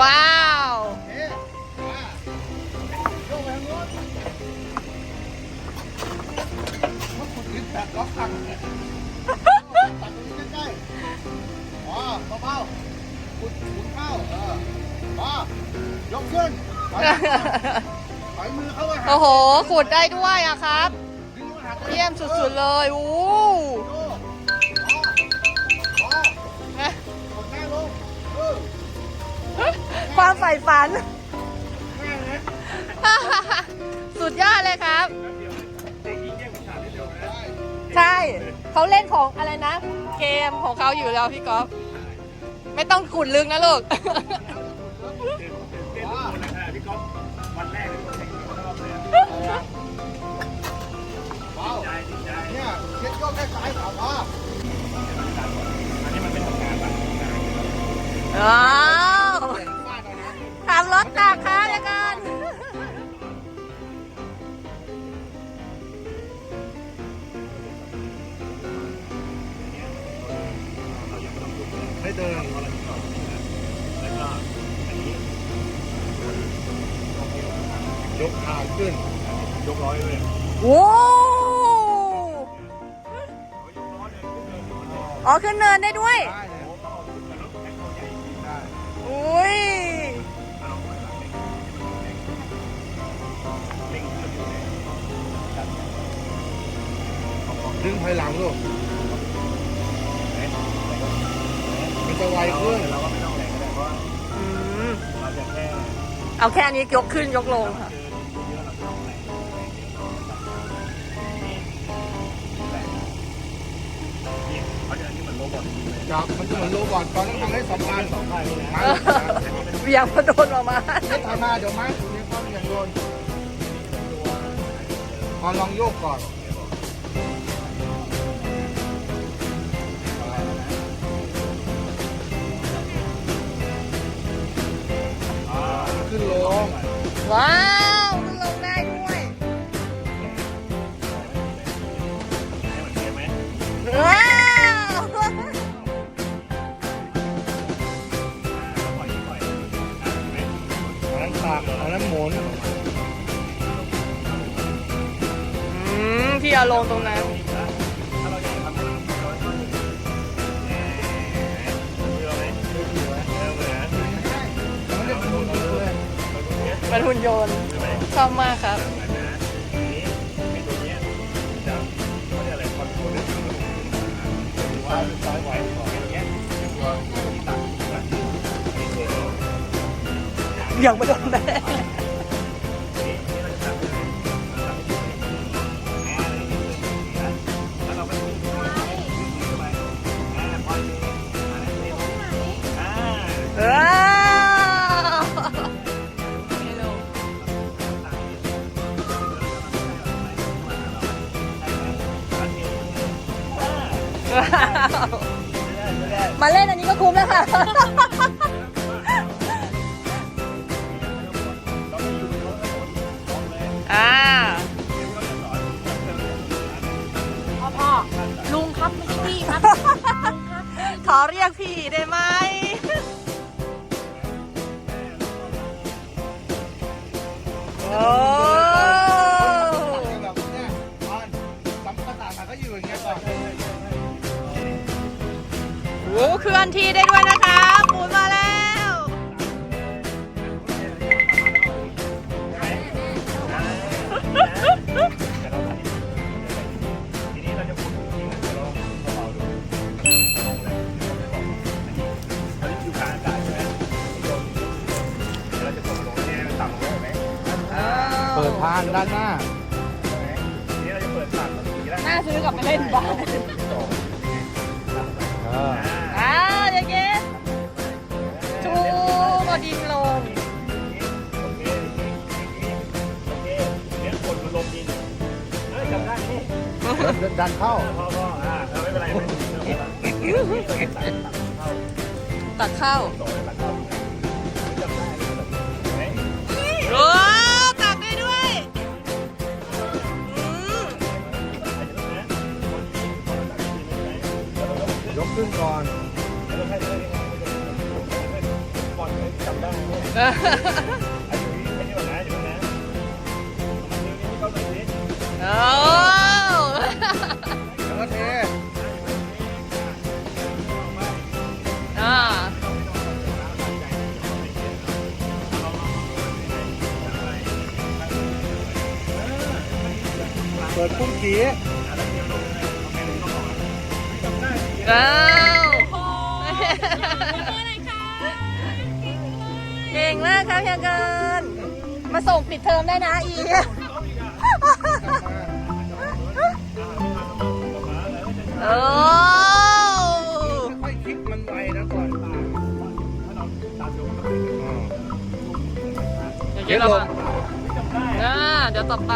ว้าวโน้นมันขุดลิ้นแตกล็อกตังเนี่ยตังตรงนี้ใกล้ๆอ๋อเบาๆขุดขุดเข้าเออพอยกขึ้นถอยหลังถอยมือเข้าไปโอ้โหขุดได้ด้วยอะครับ เยี่ยมสุดๆเลย อู้ ความใฝ่ฝันง่ายนะสุดยอดเลยครับได้ใช่ เขาเล่นของอะไรนะ เกมของเขาอยู่แล้วพี่ก๊อฟ ไม่ต้องขุดลึกนะลูกพอพี่ก๊อฟวันแรกเลยผมแข่งรอบเลยเบาใจดีใจเนี่ยเช็ดโยกแค่ซ้ายขวาพออันนี้มันเป็นทำงานบ้างว้าวเยกขาขึ้น ยกร้อยเลยโอ้อ๋อขึ้นเนินได้ด้วย ได้เลยได้อุ้ย ดึงถอยหลังลูกมันจะไวขึ้น เราก็ไม่ต้องแรงก็ได้เพราะว่าอืม เราจะแค่ เอาแค่นี้ยกขึ้นยกลงค่ะเจอดินเยอะ จะอันนี้เหมือนโรบอทเลยจับมันจะเหมือนโรบอทตอนนั้นทำให้สองพันสองพันเลยนะมาเบี่ยงมาโดนออกมาไม่ถอยมาเดี๋ยวไม้ตรงนี้เข้าอย่างโดนพอลองโยกก่อนขึ้นลงว้าว ตรงนั้นมันเป็นหุ่นยนต์ชอบมากครับอย่างมาโดนแม่ มาเล่นอันนี้ก็คุ้มแล้วค่ะ อ่าพ่อพ่อลุงครับไม่ใช่พี่ครับ ขอเรียกพี่ได้ไหม ลื่อนที่ได้ด้วยนะคะหมุนมาแล้ว ทีนี้เราจะพูดจริงๆเราเบาๆดูอันนี้อยู่กลางอากาศใช่ไหมเราจะกดลงเนี่ยต่ำลงไหมเปิดทางด้านหน้านี่เราจะเปิดต่ำแบบนี้แล้ว น่าซื้อกลับไปเล่นบ้าน ดินดันเข้า พ่อพ่ออ่าเราไม่เป็นไรไม่เป็นไรตัดเข้าตักเข้าต่อไปตัดเข้าจำได้ไหมโอ้ตักได้ด้วยอืมยกขึ้นก่อน จำได้ ดปุ้งขีอ้าวเก่งมากครับเฮียเกิน มาส่งปิดเทอมได้นะอีโอ้ค่อยคิดมันไวนะก่อนเดี๋ยวเรามาอ่าเดี๋ยวต่อไป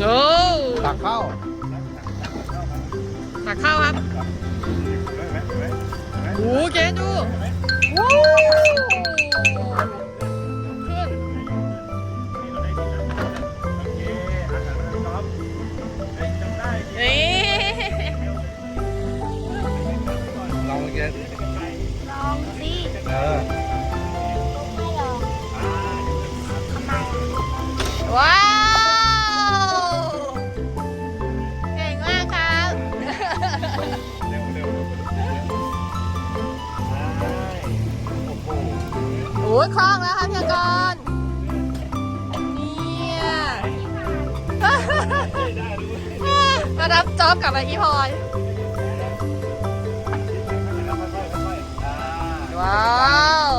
โอ้ตักเข้าตักข้าวครับโอ้เกณดูวู้ขึ้ โอ้ยคล่องแล้วครับพียกรเนี่ยมารับจ็อบกลับมาอีพลอย ว้าว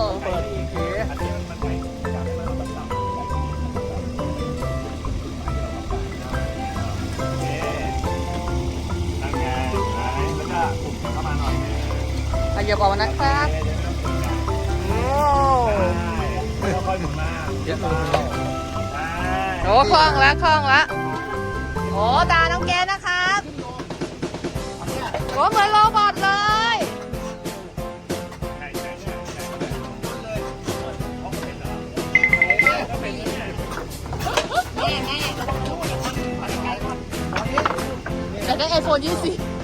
อะอย่าบอกนะครับโอ้เยอะเลยโหคล่องแล้วคล่องแล้วโอ้ตาน้องแกนนะครับโอ้เหมือนโรบอทเลยอยากได้ไอโฟนยี่สิบ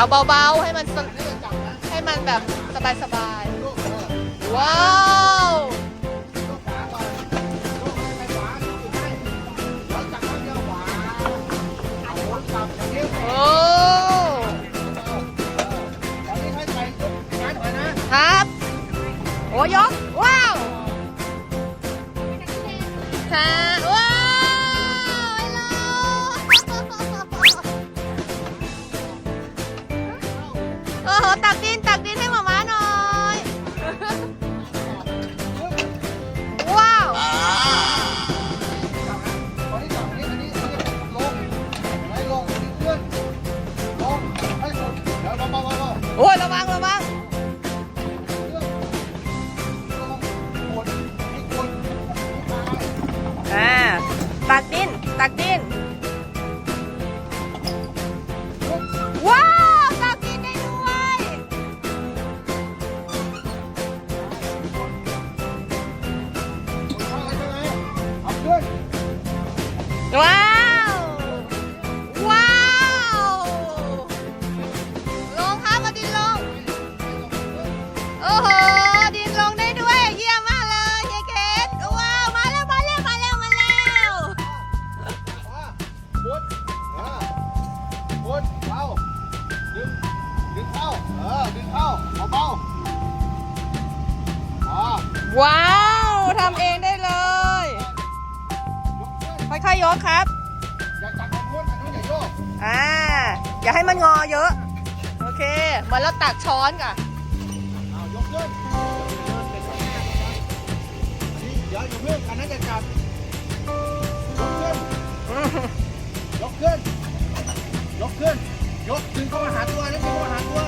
เอาเบาๆ ให้มันสให้มันแบบสบายๆ ว้าวยกขาก่อนยก โอ้โหดินลงได้ด้วย เยี่ยมมากเลยเฮียเกดว้าว มาแล้ว มาแล้ว มาแล้ว มาแล้วพุทธพุทธเท่าดึง ดึงเท่าเออ ดึงเท่าเบาเบาว้าวทำเองได้เลยค่อยๆยกครับอ่า อย่าให้มันงอเยอะ โอเคเหมือนเราตักช้อนก่ะ ยวอย่าเพิ่งอันนั้นจะจับยกขึ้นยกขึ้นยกขึ้นยกดึงเข้ามาหาตัวนะดึงเข้ามาหาตัว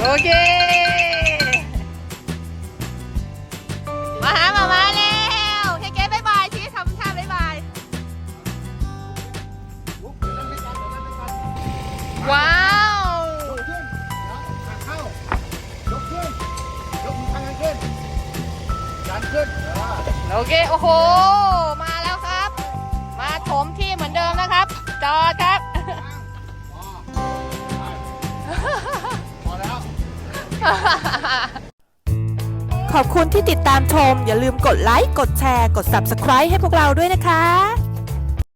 โอเค มาหามามาแล้วเฮเกตบายบายชี้ทำท่าบายบาย ลุกเดี๋ยวนั่งด้วยกันเดี๋ยวนั่งด้วยกันว้าว ยกขึ้นแล้วขาเข้ายกขึ้นยกมือข้างนั้นขึ้นดันขึ้นเอ โอเค โอ้โห มาแล้วครับ มาถมที่เหมือนเดิมนะครับ จอดครับพอไปพอแล้ว ขอบคุณที่ติดตามชม อย่าลืมกดไลค์ กดแชร์ กด Subscribe ให้พวกเราด้วยนะคะ